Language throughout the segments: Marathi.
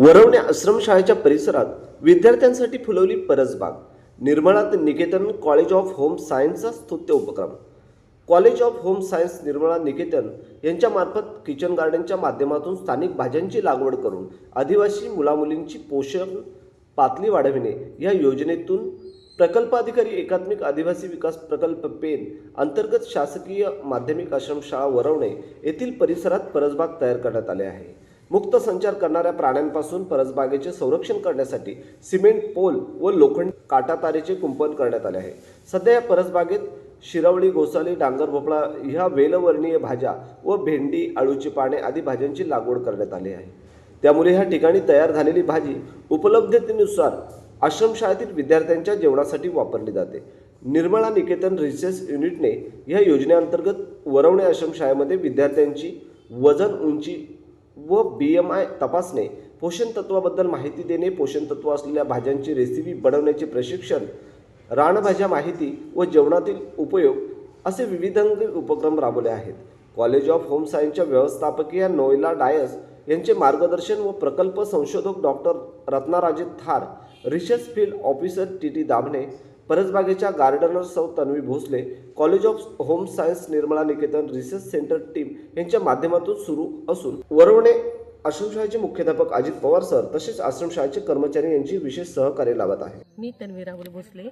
वरवणे आश्रमशाळेच्या परिसरात विद्यार्थ्यांसाठी फुलवली परसबाग निर्मळात निकेतन कॉलेज ऑफ होम सायन्सचा स्तुत्य उपक्रम. College of home science Nirmala Niketan यांच्यामार्फत किचन गार्डनच्या माध्यमातून स्थानिक भाज्यांची लागवड करून आदिवासी मुलामुलींची पोषण पातळी वाढविणे या योजनेतून प्रकल्पाधिकारी एकात्मिक आदिवासी विकास प्रकल्प पेन अंतर्गत शासकीय माध्यमिक आश्रमशाळा वरवणे येथील परिसरात परसबाग तयार करण्यात आले आहे. मुक्त संचार करणाऱ्या प्राण्यांपासून परसबागेचे संरक्षण करण्यासाठी सिमेंट पोल व लोखंड काटातारेचे कुंपण करण्यात आले आहे. सध्या या परसबागेत शिरवळी गोसाली डांगर भोपळा ह्या वेलवर्णीय भाज्या व भेंडी आळूची पाने आदी भाज्यांची लागवड करण्यात आली आहे. त्यामुळे ह्या ठिकाणी तयार झालेली भाजी उपलब्धतेनुसार आश्रमशाळेतील विद्यार्थ्यांच्या जेवणासाठी वापरली जाते. निर्मळा निकेतन रिसर्च युनिटने या योजनेअंतर्गत वरवणे आश्रमशाळेमध्ये विद्यार्थ्यांची वजन उंची व बी एम आय तपासणे पोषण तत्वाबद्दल माहिती देणे पोषण तत्व असलेल्या भाज्यांची रेसिपी बनवण्याचे प्रशिक्षण रानभाज्या माहिती व जेवणातील उपयोग असे विविधांगी उपक्रम राबवले आहेत. कॉलेज ऑफ होम सायन्सच्या व्यवस्थापकीय नोयला डायस यांचे मार्गदर्शन व प्रकल्प संशोधक doctor Ratnaraje Thar research field officer T T Dabhane परसबागेच्या gardener सौ Tanvi Bhosale college of home science Nirmala Niketan research centre team यांच्या माध्यमातून सुरू असून वरवणे आश्रमशाळेचे मुख्याध्यापक अजित पवार सर तसेच आश्रमशाळेचे कर्मचारी यांची विशेष सहकार्य लावत आहे मी तन्वी राहुल भोसले.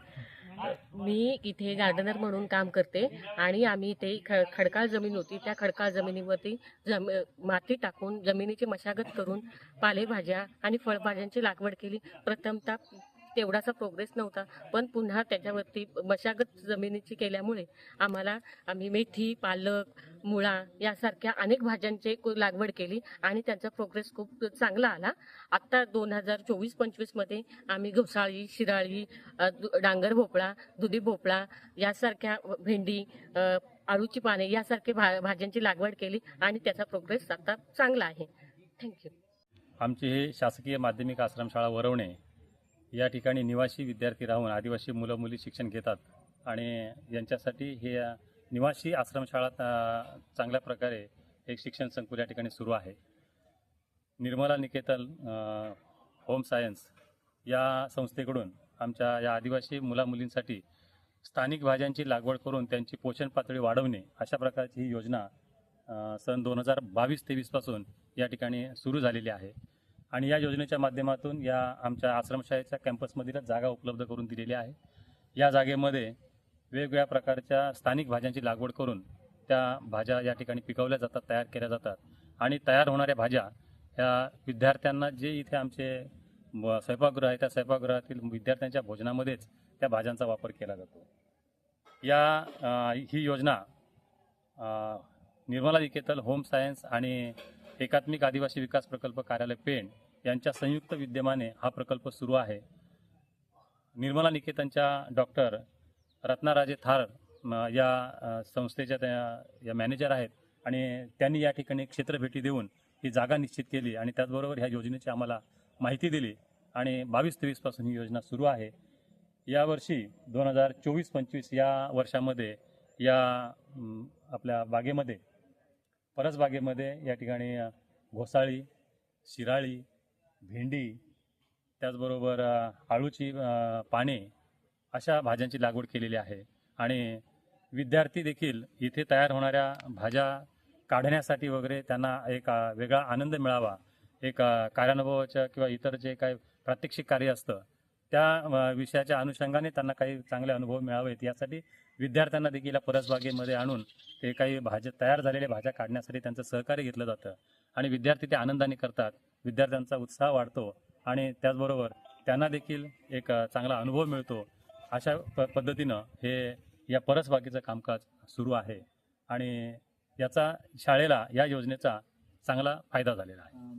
मी इथे गार्डनर म्हणून काम करते आणि आम्ही इथे ख खडकाळ जमीन होती त्या खडकाळ जमिनीवरती जम माती टाकून जमिनीची मशागत करून पालेभाज्या आणि फळभाज्यांची लागवड केली. प्रथमतः तेवढासा प्रोग्रेस नव्हता. पण पुन्हा त्याच्यावरती मशागत जमिनीची केल्यामुळे आम्हाला आम्ही मेथी पालक मुळा यासारख्या अनेक भाज्यांची कु- लागवड केली आणि त्यांचा प्रोग्रेस खूप चांगला आला. आत्ता दोन हजार चोवीस पंचवीसमध्ये आम्ही घोसाळी शिराळी डांगर भोपळा दुधी भोपळा यासारख्या भेंडी आळूची पाने यासारखे भा भाज्यांची लागवड केली आणि त्याचा प्रोग्रेस आता चांगला आहे. थँक्यू आमची हे शासकीय माध्यमिक आश्रमशाळा वरवणे या ठिकाणी निवासी विद्यार्थी राहून आदिवासी मुलं मुली शिक्षण घेतात आणि यांच्यासाठी हे निवासी आश्रमशाळा चांगल्या प्रकारे एक शिक्षण संकुल या ठिकाणी सुरू आहे. निर्मला निकेतन होम सायन्स या संस्थेकडून आमच्या या आदिवासी मुलामुलींसाठी स्थानिक भाज्यांची लागवड करून त्यांची पोषण पातळी वाढवणे अशा प्रकारची ही योजना सन दोन हजार बावीस तेवीसपासून या ठिकाणी सुरू झालेली आहे. आणि या योजनेच्या माध्यमातून या आमच्या आश्रमशाळेच्या कॅम्पसमधीलच जागा उपलब्ध करून दिलेली आहे. या जागेमध्ये वेगवेगळ्या प्रकारच्या स्थानिक भाज्यांची लागवड करून त्या भाज्या या ठिकाणी पिकवल्या जातात तयार केल्या जातात. आणि तयार होणाऱ्या भाज्या ह्या विद्यार्थ्यांना जे इथे आमचे स्वयंपाकगृह आहे त्या स्वयंपाकगृहातील विद्यार्थ्यांच्या भोजनामध्येच त्या भाज्यांचा वापर केला जातो. या ही योजना निर्मला निकेतन होम सायन्स आणि एकात्मिक आदिवासी विकास प्रकल्प कार्यालय पेण यांच्या संयुक्त विद्यमाने हा प्रकल्प सुरू आहे. निर्मला निकेतनच्या डॉक्टर रत्नाराजे थार म, या संस्थेच्या त्या या मॅनेजर आहेत आणि त्यांनी या ठिकाणी क्षेत्रभेटी देऊन ही जागा निश्चित केली आणि त्याचबरोबर ह्या योजनेची आम्हाला माहिती दिली आणि बावीस तेवीसपासून ही योजना सुरू आहे. यावर्षी दोन हजार चोवीस पंचवीस या वर्षामध्ये या आपल्या बागेमध्ये परसबागेमध्ये या ठिकाणी घोसाळी शिराळी भेंडी त्याचबरोबर आळूची पाने अशा भाज्यांची लागवड केलेली आहे. आणि विद्यार्थी देखील इथे तयार होणाऱ्या भाज्या काढण्यासाठी वगैरे त्यांना एक वेगळा आनंद मिळावा. एक कार्यानुभवाच्या किंवा इतर जे काही प्रात्यक्षिक कार्य असतं त्या विषयाच्या अनुषंगाने त्यांना काही चांगले अनुभव मिळावेत. यासाठी विद्यार्थ्यांना देखील या परसबागेमध्ये आणून ते काही भाज्या तयार झालेल्या भाज्या काढण्यासाठी त्यांचं सहकार्य घेतलं जातं. आणि विद्यार्थी ते आनंदाने करतात. विद्यार्थ्यांचा उत्साह वाढतो आणि त्याचबरोबर त्यांना देखील एक चांगला अनुभव मिळतो. अशा प पद्धतीनं हे या परसबागेचं कामकाज सुरू आहे. आणि याचा शाळेला या योजनेचा चांगला फायदा झालेला आहे.